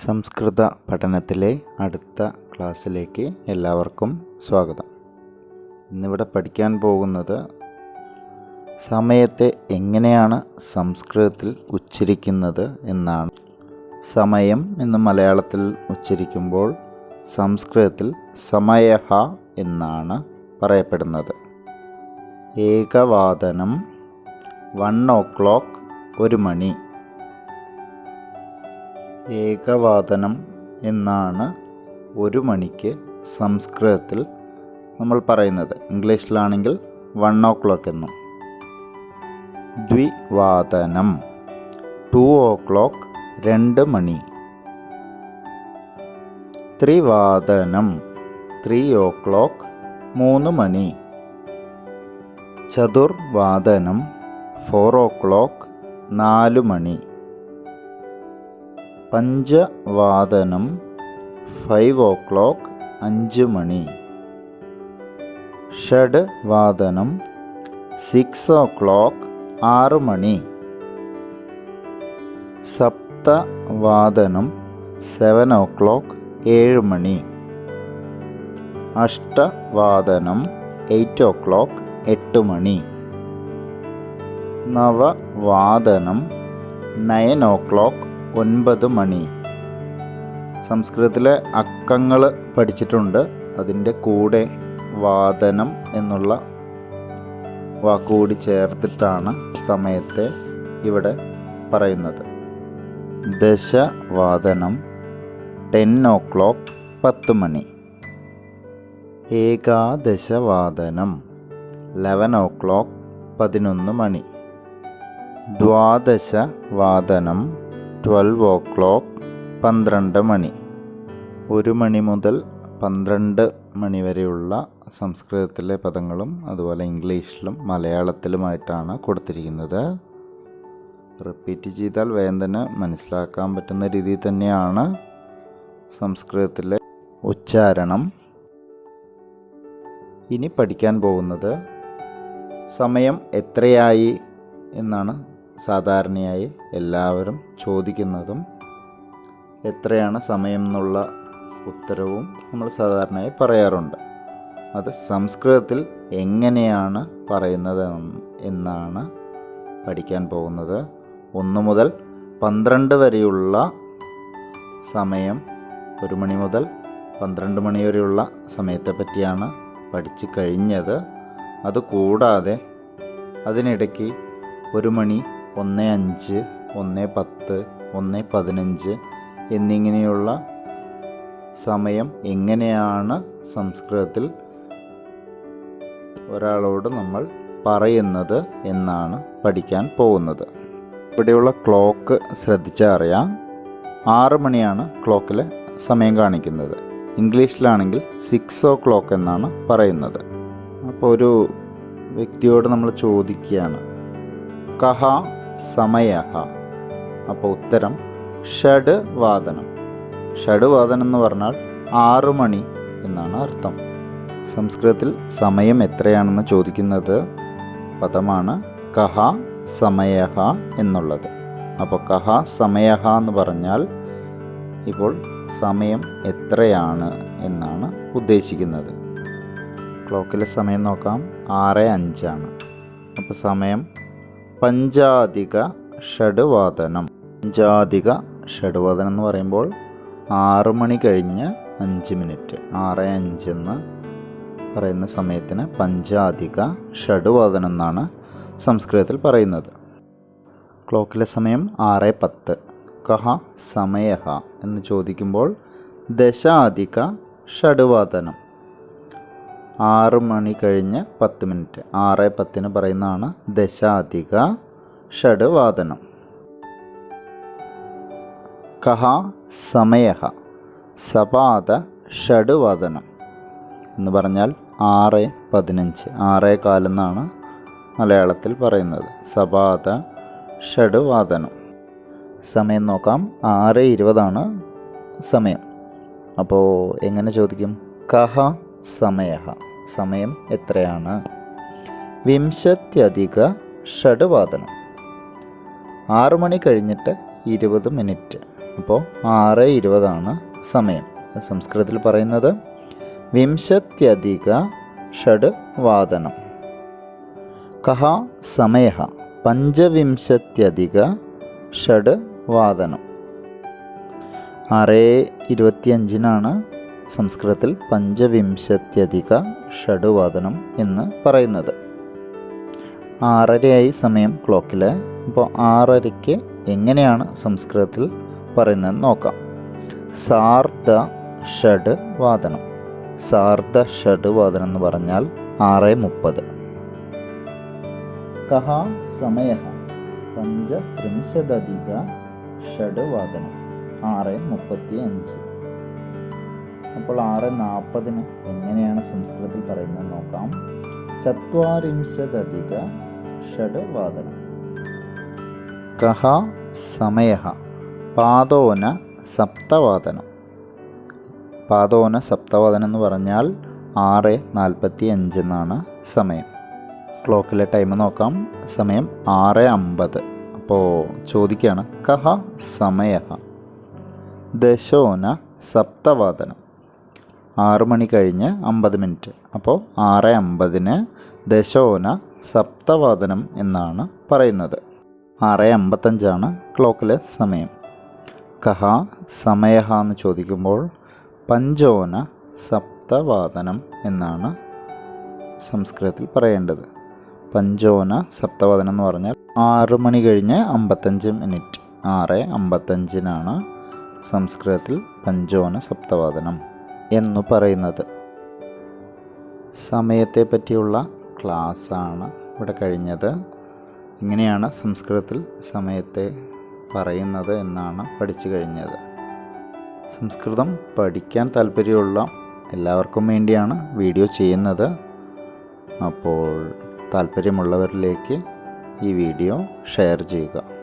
സംസ്കൃത പഠനത്തിലെ അടുത്ത ക്ലാസ്സിലേക്ക് എല്ലാവർക്കും സ്വാഗതം. ഇന്നിവിടെ പഠിക്കാൻ പോകുന്നത് സമയത്തെ എങ്ങനെയാണ് സംസ്കൃതത്തിൽ ഉച്ചരിക്കുന്നത് എന്നാണ്. സമയം എന്ന് മലയാളത്തിൽ ഉച്ചരിക്കുമ്പോൾ സംസ്കൃതത്തിൽ സമയഹ എന്നാണ് പറയപ്പെടുന്നത്. ഏകവാദനം വൺ ഓ ക്ലോക്ക് ഒരു മണി. ഏകവാദനം എന്നാണ് ഒരു മണിക്ക് സംസ്കൃതത്തിൽ നമ്മൾ പറയുന്നത്. ഇംഗ്ലീഷിലാണെങ്കിൽ വൺ ഓ ക്ലോക്ക് എന്നും. ദ്വിവാദനം. ടു ഓ ക്ലോക്ക് രണ്ട് മണി. ത്രിവാദനം. ത്രീ ഓ ക്ലോക്ക് മൂന്ന് മണി. ചതുർവാദനം. ഫോർ ഓ ക്ലോക്ക് നാല് മണി. പഞ്ചവാദനം ഫൈവ് ഓ ക്ലോക്ക് അഞ്ച് മണി. ഷഡ് വാദനം സിക്സ് ഓ ക്ലോക്ക് ആറ് മണി. സപ്തവാദനം സെവൻ ഓ ക്ലോക്ക് ഏഴ് മണി. അഷ്ടവാദനം എയ്റ്റ് ഓ ക്ലോക്ക് എട്ട് മണി. നവവാദനം നയൻ ഓ ക്ലോക്ക് ഒൻപത് മണി. സംസ്കൃതത്തിലെ അക്കങ്ങൾ പഠിച്ചിട്ടുണ്ട്. അതിന്റെ കൂടെ വാദനം എന്നുള്ള വാക്കുകൂടി ചേർത്തിട്ടാണ് സമയത്തെ ഇവിടെ പറയുന്നത്. ദശവാദനം ടെൻ ഓ ക്ലോക്ക് പത്ത് മണി. ഏകാദശവാദനം ലെവൻ ഓ ക്ലോക്ക് പതിനൊന്ന് മണി. ദ്വാദശവാദനം ട്വൽവ് ഓ ക്ലോക്ക് പന്ത്രണ്ട് മണി. ഒരു മണി മുതൽ പന്ത്രണ്ട് മണി വരെയുള്ള സംസ്കൃതത്തിലെ പദങ്ങളും അതുപോലെ ഇംഗ്ലീഷിലും മലയാളത്തിലുമായിട്ടാണ് കൊടുത്തിരിക്കുന്നത്. റിപ്പീറ്റ് ചെയ്താൽ വേദന മനസ്സിലാക്കാൻ പറ്റുന്ന രീതിയിൽ തന്നെയാണ് സംസ്കൃതത്തിലെ ഉച്ചാരണം. ഇനി പഠിക്കാൻ പോകുന്നത് സമയം എത്രയായി എന്നാണ് സാധാരണയായി എല്ലാവരും ചോദിക്കുന്നതും എത്രയാണ് സമയം എന്നുള്ള ഉത്തരവും നമ്മൾ സാധാരണയായി പറയാറുണ്ട്. അത് സംസ്കൃതത്തിൽ എങ്ങനെയാണ് പറയുന്നത് എന്നാണ് പഠിക്കാൻ പോകുന്നത്. ഒന്ന് മുതൽ പന്ത്രണ്ട് വരെയുള്ള സമയം ഒരു മണി മുതൽ പന്ത്രണ്ട് മണി വരെയുള്ള സമയത്തെ പറ്റിയാണ് പഠിച്ചു കഴിഞ്ഞത്. അതുകൂടാതെ അതിനിടയ്ക്ക് ഒരു മണി ഒന്ന് അഞ്ച് ഒന്ന് പത്ത് ഒന്ന് പതിനഞ്ച് എന്നിങ്ങനെയുള്ള സമയം എങ്ങനെയാണ് സംസ്കൃതത്തിൽ ഒരാളോട് നമ്മൾ പറയുന്നത് എന്നാണ് പഠിക്കാൻ പോകുന്നത്. ഇവിടെയുള്ള ക്ലോക്ക് ശ്രദ്ധിച്ചാൽ അറിയാം. ആറ് മണിയാണ് ക്ലോക്കിൽ സമയം കാണിക്കുന്നത്. ഇംഗ്ലീഷിലാണെങ്കിൽ സിക്സ് ഓ ക്ലോക്ക് എന്നാണ് പറയുന്നത്. അപ്പോൾ ഒരു വ്യക്തിയോട് നമ്മൾ ചോദിക്കുകയാണ്. കഹ സമയഹ. അപ്പോൾ ഉത്തരം ഷഡ് വാദനം ഷഡ് വാദനം എന്ന് പറഞ്ഞാൽ ആറ് മണി എന്നാണ് അർത്ഥം. സംസ്കൃതത്തിൽ സമയം എത്രയാണെന്ന് ചോദിക്കുന്നത് പദമാണ് കഹ സമയ എന്നുള്ളത്. അപ്പോൾ കഹ സമയ എന്ന് പറഞ്ഞാൽ ഇപ്പോൾ സമയം എത്രയാണ് എന്നാണ് ഉദ്ദേശിക്കുന്നത്. ക്ലോക്കിലെ സമയം നോക്കാം. ആറ് അഞ്ചാണ്. അപ്പോൾ സമയം പഞ്ചാധിക ഷഡ്വാദനം പഞ്ചാധിക ഷഡ്വാദനം എന്ന് പറയുമ്പോൾ ആറ് മണി കഴിഞ്ഞ് അഞ്ച് മിനിറ്റ്. ആറ് അഞ്ച് എന്ന് പറയുന്ന സമയത്തിന് പഞ്ചാധിക ഷഡ്വാദനം എന്നാണ് സംസ്കൃതത്തിൽ പറയുന്നത്. ക്ലോക്കിലെ സമയം ആറ് പത്ത്. കഹ സമയഹ എന്ന് ചോദിക്കുമ്പോൾ ദശാധിക ഷഡ്വാദനം ആറ് മണി കഴിഞ്ഞ് പത്ത് മിനിറ്റ്. ആറ് പത്തിന് പറയുന്നതാണ് ദശാധിക ഷഡ്വാദനം. കഹ സമയ സപാത ഷഡ്വാദനം എന്ന് പറഞ്ഞാൽ ആറ് പതിനഞ്ച്. ആറേ കാലെന്നാണ് മലയാളത്തിൽ പറയുന്നത്. സപാത ഷഡ്വാദനം. സമയം നോക്കാം. ആറ് ഇരുപതാണ് സമയം. അപ്പോൾ എങ്ങനെ ചോദിക്കും? കഹ സമയഹ. സമയം എത്രയാണ്? വിംശത്യധിക ഷഡ്വാദനം. ആറു മണി കഴിഞ്ഞിട്ട് ഇരുപത് മിനിറ്റ്. അപ്പോൾ ആറ് ഇരുപതാണ് സമയം. സംസ്കൃതത്തിൽ പറയുന്നത് വിംശത്യധിക ഷഡ് വാദനം കഹ സമയ പഞ്ചവിംശത്യധിക ഷഡ് വാദനം ആറ് ഇരുപത്തിയഞ്ചിനാണ് സംസ്കൃതത്തിൽ പഞ്ചവിംശത്യധിക ഷഡുവാദനം എന്ന് പറയുന്നത്. ആറരയായി സമയം ക്ലോക്കിൽ അപ്പോൾ ആറരയ്ക്ക് എങ്ങനെയാണ് സംസ്കൃതത്തിൽ പറയുന്നതെന്ന് നോക്കാം. സാർദ്ധ ഷഡ് വാദനം സാർദ്ധ ഷഡ് വാദനം എന്ന് പറഞ്ഞാൽ ആറ് മുപ്പത്. കഹ സമയ പഞ്ചത്രിംശതധിക ഷഡ് വാദനം ആറ് മുപ്പത്തി അഞ്ച് അപ്പോൾ ആറ് നാൽപ്പതിന് എങ്ങനെയാണ് സംസ്കൃതത്തിൽ പറയുന്നത് നോക്കാം. ചത്വാരിംശതധിക ഷഡ് വാദനം കഹ സമയ പാദോന സപ്തവാദനം. പാദോന സപ്തവാദനം എന്ന് പറഞ്ഞാൽ ആറ് നാൽപ്പത്തി അഞ്ച് എന്നാണ് സമയം. ക്ലോക്കിലെ ടൈം നോക്കാം. സമയം ആറ് അമ്പത്. അപ്പോൾ ചോദിക്കുകയാണ് കഹ സമയ ദശോന സപ്തവാദനം. ആറ് മണി കഴിഞ്ഞ് അമ്പത് മിനിറ്റ്. അപ്പോൾ ആറ് അമ്പതിന് ദശോന സപ്തവാദനം എന്നാണ് പറയുന്നത്. ആറ് അമ്പത്തഞ്ചാണ് ക്ലോക്കിലെ സമയം. കഹ സമയ എന്ന് ചോദിക്കുമ്പോൾ പഞ്ചോന സപ്തവാദനം എന്നാണ് സംസ്കൃതത്തിൽ പറയേണ്ടത്. പഞ്ചോന സപ്തവാദനം എന്ന് പറഞ്ഞാൽ ആറ് മണി കഴിഞ്ഞ് അമ്പത്തഞ്ച് മിനിറ്റ്. ആറ് അമ്പത്തഞ്ചിനാണ് സംസ്കൃതത്തിൽ പഞ്ചോന സപ്തവാദനം. എന്നു പറയുന്നത്. സമയത്തെ പറ്റിയുള്ള ക്ലാസ്സാണ് ഇവിടെ കഴിഞ്ഞത്. ഇങ്ങനെയാണ് സംസ്കൃതത്തിൽ സമയത്തെ പറയുന്നത് എന്നാണ് പഠിച്ചു കഴിഞ്ഞത്. സംസ്കൃതം പഠിക്കാൻ താല്പര്യമുള്ള എല്ലാവർക്കും വേണ്ടിയാണ് വീഡിയോ ചെയ്യുന്നത്. അപ്പോൾ താല്പര്യമുള്ളവരിലേക്ക് ഈ വീഡിയോ ഷെയർ ചെയ്യുക.